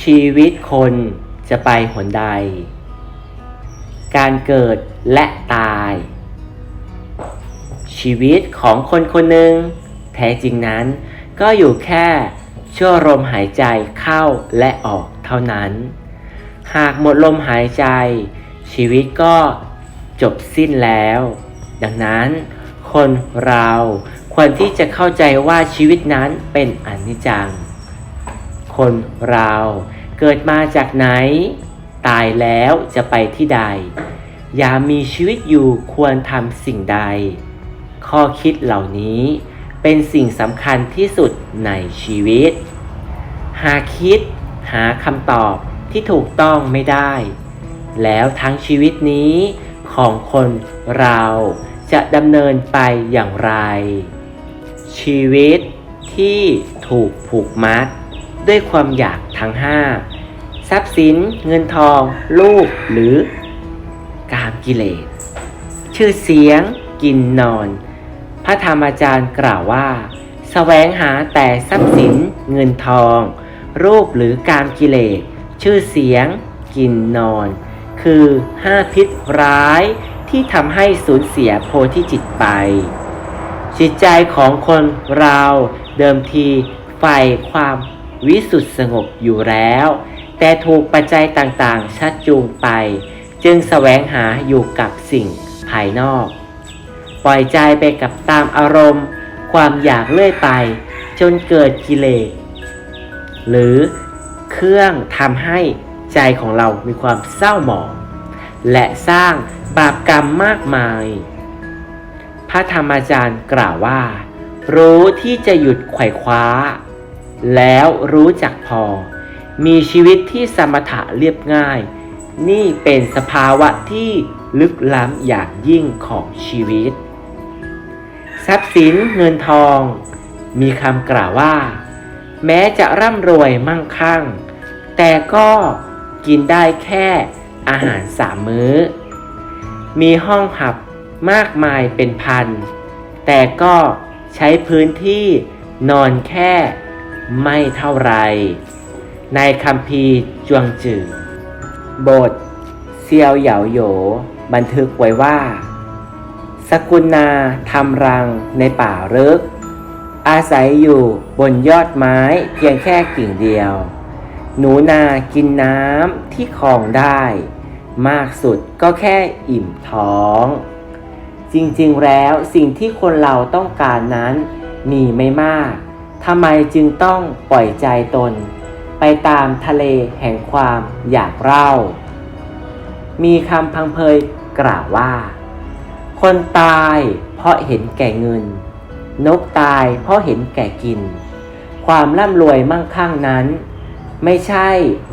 ชีวิตคนจะไปหนใด การเกิดและตาย ชีวิตของคนคนหนึ่งแท้จริงนั้น ก็อยู่แค่ชั่วลมหายใจเข้าและออกเท่านั้น หากหมดลมหายใจ ชีวิตก็จบสิ้นแล้ว ดังนั้น คนเราควรที่จะเข้าใจว่าชีวิตนั้นเป็นอนิจจัง คนเราเกิดมาจากไหน ตายแล้วจะไปที่ใดอย่ามีชีวิตอยู่ควรทำสิ่งใด ข้อคิดเหล่านี้เป็นสิ่งสำคัญที่สุดในชีวิต หาคิดหาคำตอบที่ถูกต้องไม่ได้ แล้วทั้งชีวิตนี้ของคนเราจะดำเนินไปอย่างไร ชีวิตที่ถูกผูกมัด ด้วยความอยากทั้งห้าทรัพย์สิน เงินทอง ลูกหรือการกิเลส ชื่อเสียง กินนอน พระธรรมอาจารย์กล่าวว่าแสวงหาแต่ทรัพย์สิน เงินทอง รูปหรือการกิเลส ชื่อเสียง กินนอน คือห้าพิษร้ายที่ทำให้สูญเสียโพธิจิตไป จิตใจของคนเราเดิมทีใฝ่ความ วิสุทธิสงบอยู่แล้ว แต่ถูกปัจจัยต่างๆ ชักจูงไป จึงแสวงหาอยู่กับสิ่งภายนอก ปล่อยใจไปกับตามอารมณ์ ความอยากเลื่อยไป จนเกิดกิเลสหรือเครื่องทำให้ใจของเรามีความเศร้าหมอง และสร้างบาปกรรมมากมาย พระธรรมอาจารย์กล่าวว่า รู้ที่จะหยุดไขว่คว้า แล้วรู้จักพอ มีชีวิตที่สมถะเรียบง่าย นี่เป็นสภาวะที่ลึกล้ำอย่างยิ่งของชีวิต ทรัพย์สินเงินทอง มีคำกล่าวว่า แม้จะร่ำรวยมั่งคั่ง แต่ก็กินได้แค่อาหารสามมื้อ มีห้องหับมากมายเป็นพัน แต่ก็ใช้พื้นที่นอนแค่ ไม่เท่าไร ในคำพีร์จวงจือ บท เซียวเหยาโหยบันทึกไว้ว่า สกุลนาทำรังในป่าลึกอาศัยอยู่บนยอดไม้เพียงแค่กิ่งเดียว หนูนากินน้ำที่คลองได้ มากสุดก็แค่อิ่มท้อง จริงๆแล้วสิ่งที่คนเราต้องการนั้นมีไม่มาก ทำไมจึงต้องปล่อยใจตน ไปตามทะเลแห่งความอยากเล่า มีคำพังเพยกล่าวว่า คนตายเพราะเห็นแก่เงิน นกตายเพราะเห็นแก่กิน ความร่ำรวยมั่งคั่งนั้น ไม่ใช่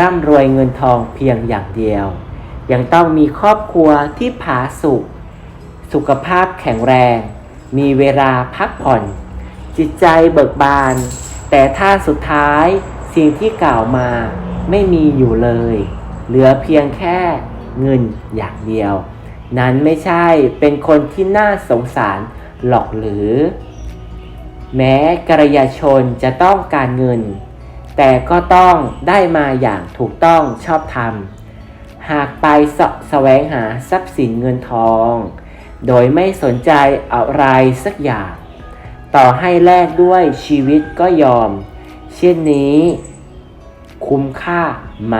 ร่ำรวยเงินทองเพียงอย่างเดียว ยังต้องมีครอบครัวที่ผาสุกสุขภาพแข็งแรง มีเวลาพักผ่อน จิตใจเบิกบาน แต่ถ้าสุดท้ายสิ่งที่กล่าวมาไม่มีอยู่เลย เหลือเพียงแค่เงินอย่างเดียว นั้นไม่ใช่เป็นคนที่น่าสงสารหรอกหรือ แม้กระยาชนจะต้องการเงิน แต่ก็ต้องได้มาอย่างถูกต้องชอบธรรม หากไปสะแสวงหาทรัพย์สินเงินทอง โดยไม่สนใจอะไรสักอย่าง ต่อให้แลกด้วยชีวิตก็ยอม เช่นนี้ คุ้มค่าไหม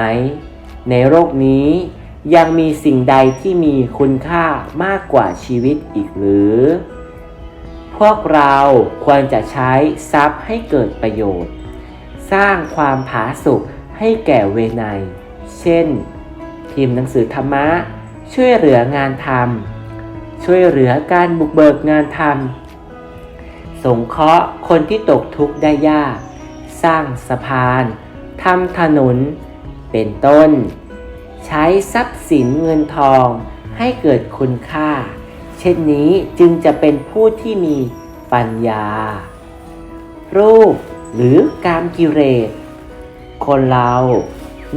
ในโลกนี้ยังมีสิ่งใดที่มีคุณค่ามากกว่าชีวิตอีกหรือ พวกเราควรจะใช้ทรัพย์ให้เกิดประโยชน์ สร้างความผาสุกให้แก่เวไนเช่น พิมพ์หนังสือธรรมะ ช่วยเหลืองานทำช่วยเหลือการบุกเบิกงานทำ สงเคราะห์คนที่ตกทุกข์ได้ยาก สร้างสะพานทำถนน เป็นต้น ใช้ทรัพย์สินเงินทองให้เกิดคุณค่า เช่นนี้จึงจะเป็นผู้ที่มีปัญญา รูปหรือการกิเลสคนเรา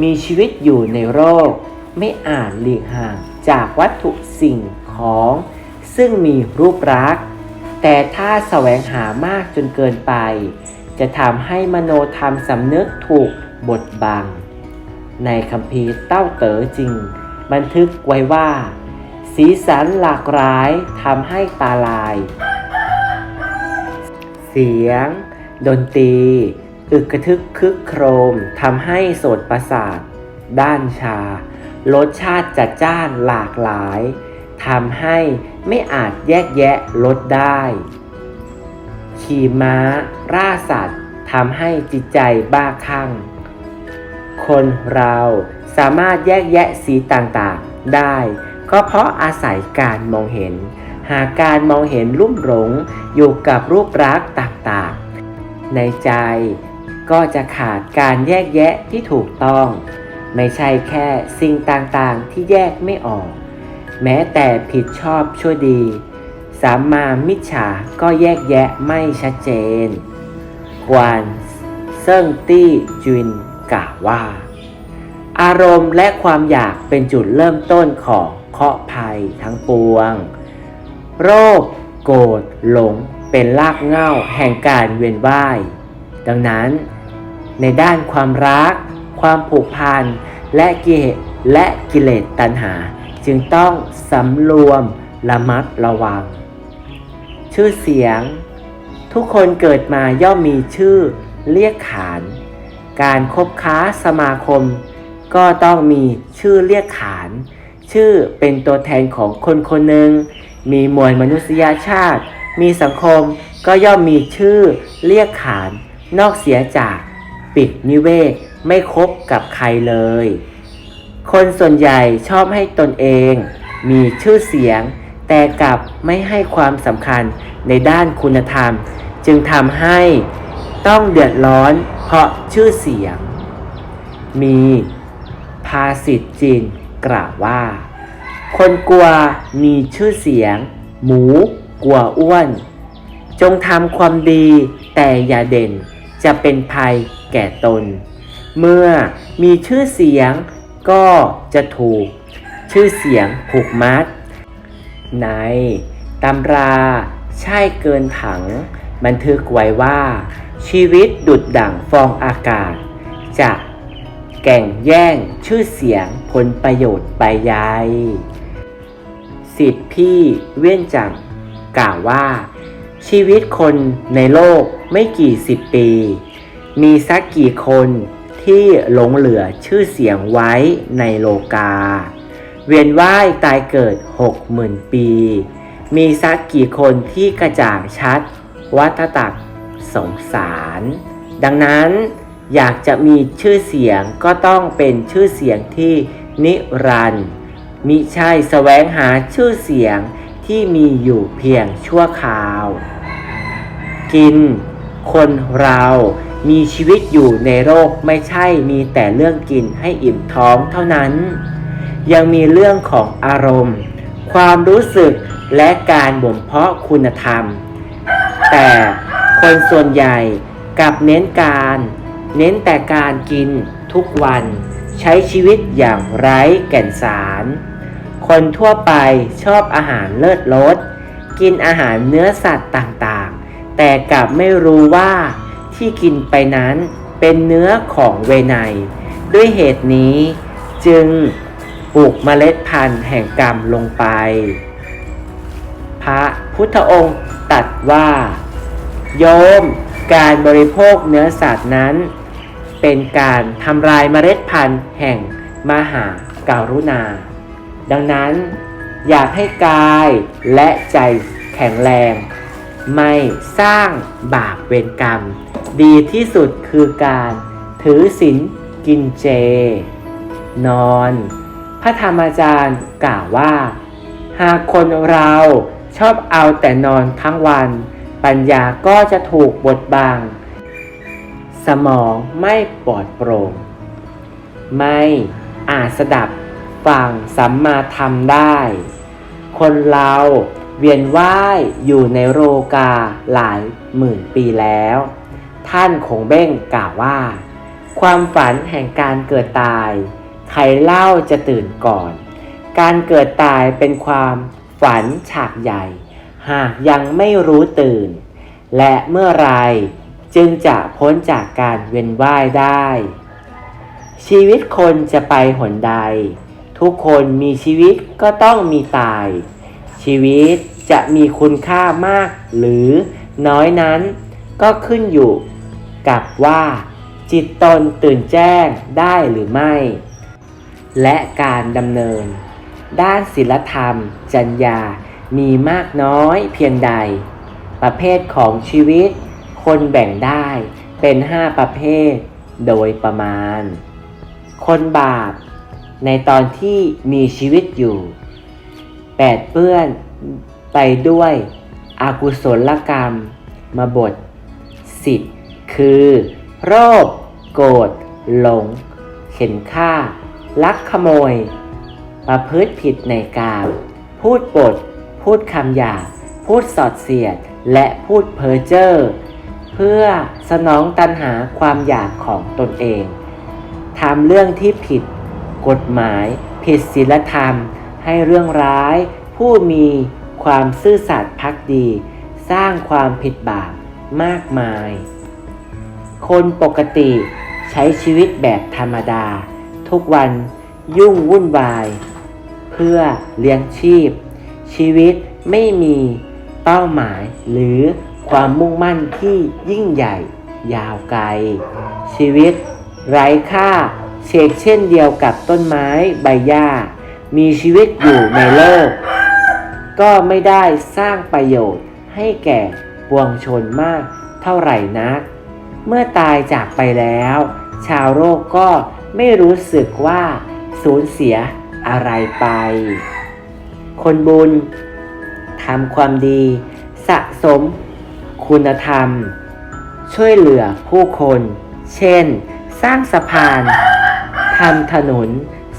มีชีวิตอยู่ในโลกไม่อาจหลีกห่างจากวัตถุสิ่งของ ซึ่งมีรูปรักษณ์ แต่ถ้าแสวงหามากจนเกินไป จะทำให้มโนธรรมสำนึกถูกบดบัง ในคัมภีร์เต้าเต๋อจริง บันทึกไว้ว่า สีสันหลากหลายทำให้ตาลาย เสียง ดนตรี อึกกระทึกคึกโครมทำให้โสดประสาท ด้านชารสชาติจัดจ้านหลากหลายทำให้ ไม่อาจแยกแยะรสได้ ขี่ม้าร่าสัตว์ทำให้จิตใจบ้าคลั่ง คนเราสามารถแยกแยะสีต่างๆได้ ก็เพราะอาศัยการมองเห็น หากการมองเห็นลุ่มหลงอยู่กับรูปลักษ์ต่างๆ ในใจก็จะขาดการแยกแยะที่ถูกต้อง ไม่ใช่แค่สิ่งต่างๆที่แยกไม่ออก แม้แต่ผิดชอบชั่วดี สามมามิจฉาก็แยกแยะไม่ชัดเจนกวานเซิ่งตี้จุนกล่าวว่า อารมณ์และความอยากเป็นจุดเริ่มต้นของเคราะห์ภัยทั้งปวง โรค โกรธหลงเป็นรากเหง้าแห่งการเวียนว่าย ดังนั้น ในด้านความรัก ความผูกพันและกิเลสและกิเลสตัณหา จึงต้องสำรวมระมัดระวัง ชื่อเสียง ทุกคนเกิดมาย่อมมีชื่อเรียกขาน การคบค้าสมาคม ก็ต้องมีชื่อเรียกขาน ชื่อเป็นตัวแทนของคนคนหนึ่ง มีมวลมนุษยชาติ มีสังคมก็ย่อมมีชื่อเรียกขาน นอกเสียจากปิดนิเวศไม่คบกับใครเลย คนส่วนใหญ่ชอบให้ตนเอง มีชื่อเสียง แต่กลับไม่ให้ความสำคัญในด้านคุณธรรม จึงทำให้ต้องเดือดร้อนเพราะชื่อเสียง มีภาษิตจีนกล่าวว่า คนกลัวมีชื่อเสียง หมูกลัวอ้วน จงทำความดีแต่อย่าเด่นจะเป็นภัยแก่ตน เมื่อมีชื่อเสียง ก็จะถูกชื่อเสียงผูกมัด ในตำราใช่เกินถัง บันทึกไว้ว่า ชีวิตดุดดั่งฟองอากาศ จะแก่งแย่งชื่อเสียงผลประโยชน์ไปยายสิทธิพี่เว้นจังกล่าวว่า ชีวิตคนในโลกไม่กี่สิบปี มีสักกี่คน ที่หลงเหลือชื่อเสียงไว้ในโลกา เวียนว่ายตายเกิดหกหมื่นปี มีสักกี่คนที่กระจ่างชัด วัฏตักสงสาร ดังนั้นอยากจะมีชื่อเสียงก็ต้องเป็นชื่อเสียงที่นิรันดร์มิใช่แสวงหาชื่อเสียงที่มีอยู่เพียงชั่วคราว กิน คนเรา มีชีวิตอยู่ในโลกไม่ใช่มีแต่เรื่องกินให้อิ่มท้องเท่านั้น ยังมีเรื่องของอารมณ์ ความรู้สึกและการบ่มเพาะคุณธรรม แต่คนส่วนใหญ่กลับเน้นการ เน้นแต่การกินทุกวัน ใช้ชีวิตอย่างไร้แก่นสาร คนทั่วไปชอบอาหารเลิศรสกินอาหารเนื้อสัตว์ต่างๆ แต่กลับไม่รู้ว่า ที่กินไปนั้นเป็นเนื้อของเวไนด้วยเหตุนี้จึงปลูกเมล็ดพันธุ์แห่งกรรมลงไป พระพุทธองค์ตัดว่า โยมการบริโภคเนื้อสัตว์นั้น เป็นการทำลายเมล็ดพันธุ์แห่งมหาการุณา ดังนั้นอยากให้กายและใจแข็งแรง ไม่สร้างบาปเวรกรรม ดีที่สุดคือการถือศีลกินเจ นอน พระธรรมอาจารย์กล่าวว่า หากคนเราชอบเอาแต่นอนทั้งวัน ปัญญาก็จะถูกบดบัง สมองไม่ปลอดโปร่ง ไม่อาจสดับฟังสัมมาธรรมได้ คนเรา เวียนว่ายอยู่ในโรกาหลายหมื่นปีแล้ว ท่านคงเบ้งกล่าวว่า ความฝันแห่งการเกิดตาย ใครเล่าจะตื่นก่อน การเกิดตายเป็นความฝันฉากใหญ่ หากยังไม่รู้ตื่น และเมื่อไรจึงจะพ้นจากการเวียนว่ายได้ ชีวิตคนจะไปหนใด ทุกคนมีชีวิตก็ต้องมีตาย ชีวิตจะมีคุณค่ามากหรือน้อยนั้นก็ขึ้นอยู่กับว่า จิตตนตื่นแจ้งได้หรือไม่ และการดำเนิน ด้านศิลธรรมจรรยามีมากน้อยเพียงใด ประเภทของชีวิต คนแบ่งได้เป็น 5 ประเภท โดยประมาณ คนบาป ในตอนที่มีชีวิตอยู่ แปดเปื้อนไปด้วยอากุศลกรรมมาบทสิบคือโรคโกรธหลง เข็นฆ่า ลักขโมย ประพฤติผิดในกามพูดปด พูดคำหยาบพูดสอดเสียด และพูดเพ้อเจ้อเพื่อสนองตันหาความอยากของตนเองทำเรื่องที่ผิด กฎหมาย ผิดศีลธรรม ให้เรื่องร้าย ผู้มีความซื่อสัตย์พักดี สร้างความผิดบาปมากมาย คนปกติใช้ชีวิตแบบธรรมดา ทุกวันยุ่งวุ่นวาย เพื่อเลี้ยงชีพ ชีวิตไม่มีเป้าหมายหรือความมุ่งมั่นที่ยิ่งใหญ่ยาวไกล ชีวิตไร้ค่าเชกเช่นเดียวกับต้นไม้ใบหญ้า มีชีวิตอยู่ในโลก ก็ไม่ได้สร้างประโยชน์ให้แก่ปวงชนมากเท่าไหร่นัก เมื่อตายจากไปแล้ว ชาวโลกก็ไม่รู้สึกว่าสูญเสียอะไรไป คนบุญทำความดี สะสม คุณธรรม ช่วยเหลือผู้คน เช่น สร้างสะพานทำถนน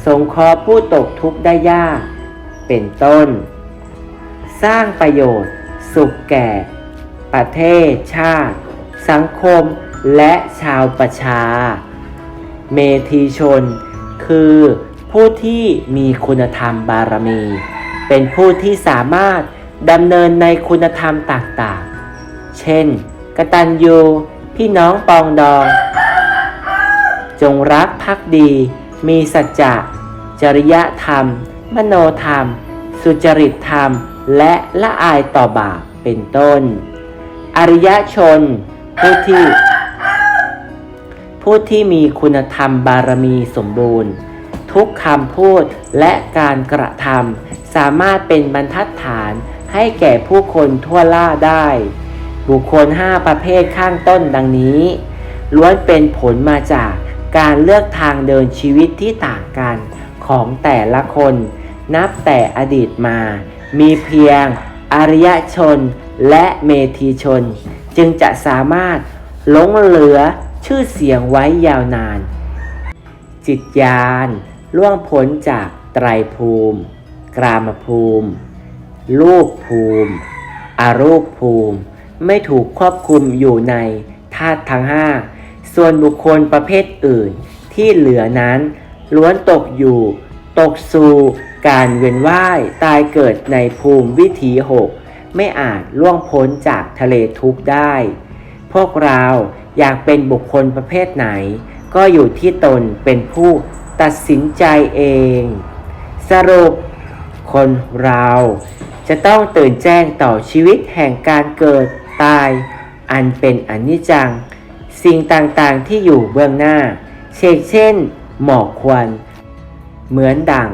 สงเคราะห์ผู้ตกทุกข์ได้ยาก เป็นต้น สร้างประโยชน์ สุขแก่ ประเทศชาติ สังคมและชาวประชา เมธีชน คือผู้ที่มีคุณธรรมบารมี เป็นผู้ที่สามารถดำเนินในคุณธรรมต่างๆ เช่น กตัญญู พี่น้องปองดอง จงรักภักดี มีสัจจะ จริยธรรม มโนธรรม สุจริตธรรม และละอายต่อบาปเป็นต้น อริยชน ผู้ที่ ผู้ที่มีคุณธรรมบารมีสมบูรณ์ ทุกคำพูดและการกระทำสามารถเป็นบรรทัดฐานให้แก่ผู้คนทั่วล่าได้ บุคคล 5 ประเภทข้างต้นดังนี้ ล้วนเป็นผลมาจาก การเลือกทางเดินชีวิตที่ต่างกันของแต่ละคน นับแต่อดีตมา มีเพียงอริยชนและเมธีชน จึงจะสามารถหลงเหลือชื่อเสียงไว้ยาวนาน จิตญาณล่วงพ้นจากไตรภูมิ กรามภูมิ รูปภูมิ อารูปภูมิ ไม่ถูกควบคุมอยู่ในธาตุทั้งห้า ส่วนบุคคลประเภทอื่นที่เหลือนั้น ล้วนตกอยู่ ตกสู่การเวียนว่ายตายเกิดในภูมิวิถีหกไม่อาจล่วงพ้นจากทะเลทุกข์ได้ พวกเราอยากเป็นบุคคลประเภทไหน ก็อยู่ที่ตนเป็นผู้ตัดสินใจเอง สรุป คนเราจะต้องตื่นแจ้งต่อชีวิตแห่งการเกิดตาย อันเป็นอนิจจัง สิ่งต่างๆที่อยู่เบื้องหน้า เช่นเช่น หมอกควัน เหมือนดัง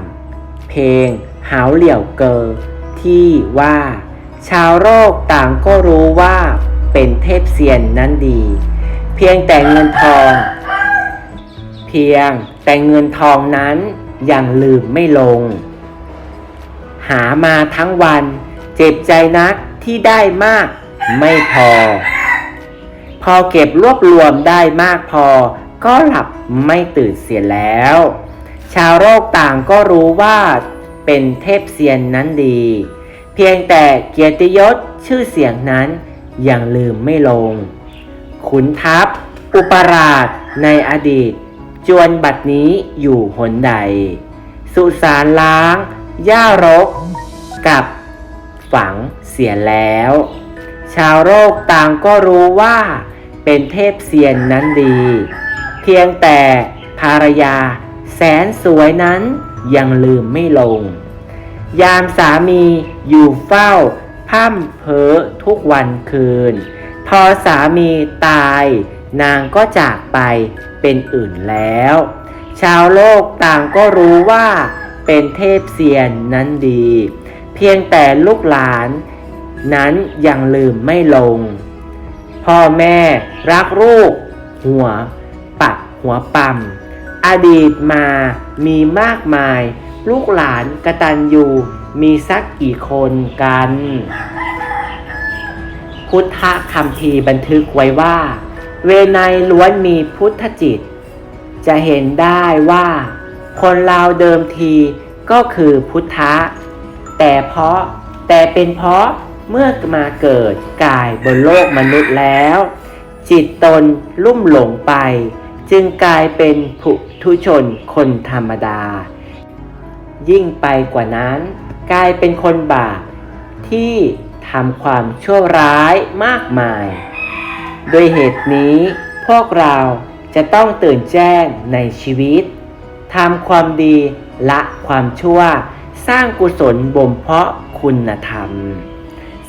เพลง หาวเหลี่ยวเกอ ที่ว่า ชาวโลกต่างก็รู้ว่าเป็นเทพเซียนนั้นดี เพียงแต่เงินทอง เพียงแต่เงินทองนั้นยังลืมไม่ลง หามาทั้งวัน เจ็บใจนักที่ได้มากไม่พอ พอเก็บรวบรวมได้มากพอ ก็หลับไม่ตื่นเสียแล้ว ชาวโลกต่างก็รู้ว่าเป็นเทพเซียนนั้นดี เพียงแต่เกียรติยศชื่อเสียงนั้นยังลืมไม่ลง ขุนทัพ อุปราชในอดีต จวนบัดนี้อยู่หนใด สุสานล้างหญ้ารก กับฝังเสียแล้ว ชาวโลกต่างก็รู้ว่า เป็นเทพเซียนนั้นดี เพียงแต่ภรรยาแสนสวยนั้นยังลืมไม่ลง ยามสามีอยู่เฝ้าพ่ำเพ้อทุกวันคืน พอสามีตายนางก็จากไปเป็นอื่นแล้ว ชาวโลกต่างก็รู้ว่าเป็นเทพเซียนนั้นดี เพียงแต่ลูกหลานนั้นยังลืมไม่ลง พ่อแม่ รักลูก หัว ปักหัวปั๊มอดีตมามีมากมาย ลูกหลานกระตัญญูมีสักกี่คนกัน พุทธคำพีบันทึกไว้ว่า เวไนยล้วนมีพุทธจิต จะเห็นได้ว่า คนเราเดิมทีก็คือพุทธะแต่เพราะแต่เป็นเพราะ เมื่อมาเกิดกายบนโลกมนุษย์แล้ว จิตตนลุ่มหลงไป จึงกลายเป็นผุทุชนคนธรรมดา ยิ่งไปกว่านั้น กลายเป็นคนบาปที่ทำความชั่วร้ายมากมาย โดยเหตุนี้พวกเราจะต้องตื่นแจ้งในชีวิตทำความดีละความชั่ว สร้างกุศลบ่มเพาะคุณธรรม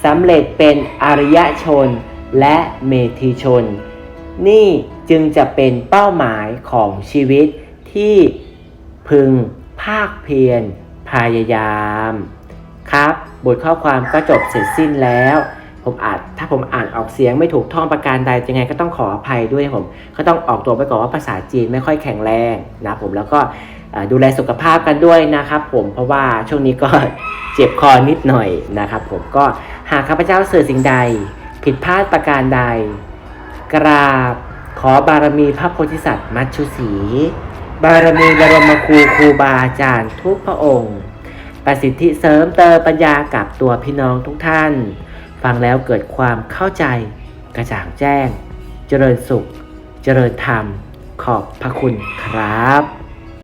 สำเร็จเป็นอริยชนและเมธีชน นี่จึงจะเป็นเป้าหมายของชีวิตที่พึงภาคเพียรพยายาม ครับ บทข้อความก็จบเสร็จสิ้นแล้ว ผมอาจถ้าผมอ่านออกเสียงไม่ถูกท่องประการใดยังไงก็ต้องขออภัยด้วยผม ก็ต้องออกตัวไปก่อนว่าภาษาจีนไม่ค่อยแข็งแรงนะผมแล้วก็ดูแลสุขภาพกันด้วยนะครับผมเพราะว่าช่วงนี้ก็เจ็บคอนิดหน่อยนะครับผมก็หากข้าพเจ้าเสื่อสิ่งใด ผิดพลาดประการใด กราบขอบารมีพระโพธิสัตว์มัชชุสีบารมีบรมครูครูบาอาจารย์ทุกพระองค์ ประสิทธิเสริมเติมปัญญากับตัวพี่น้องทุกท่าน ฟังแล้วเกิดความเข้าใจ กระจ่างแจ้ง เจริญสุข เจริญธรรม ขอบพระคุณครับ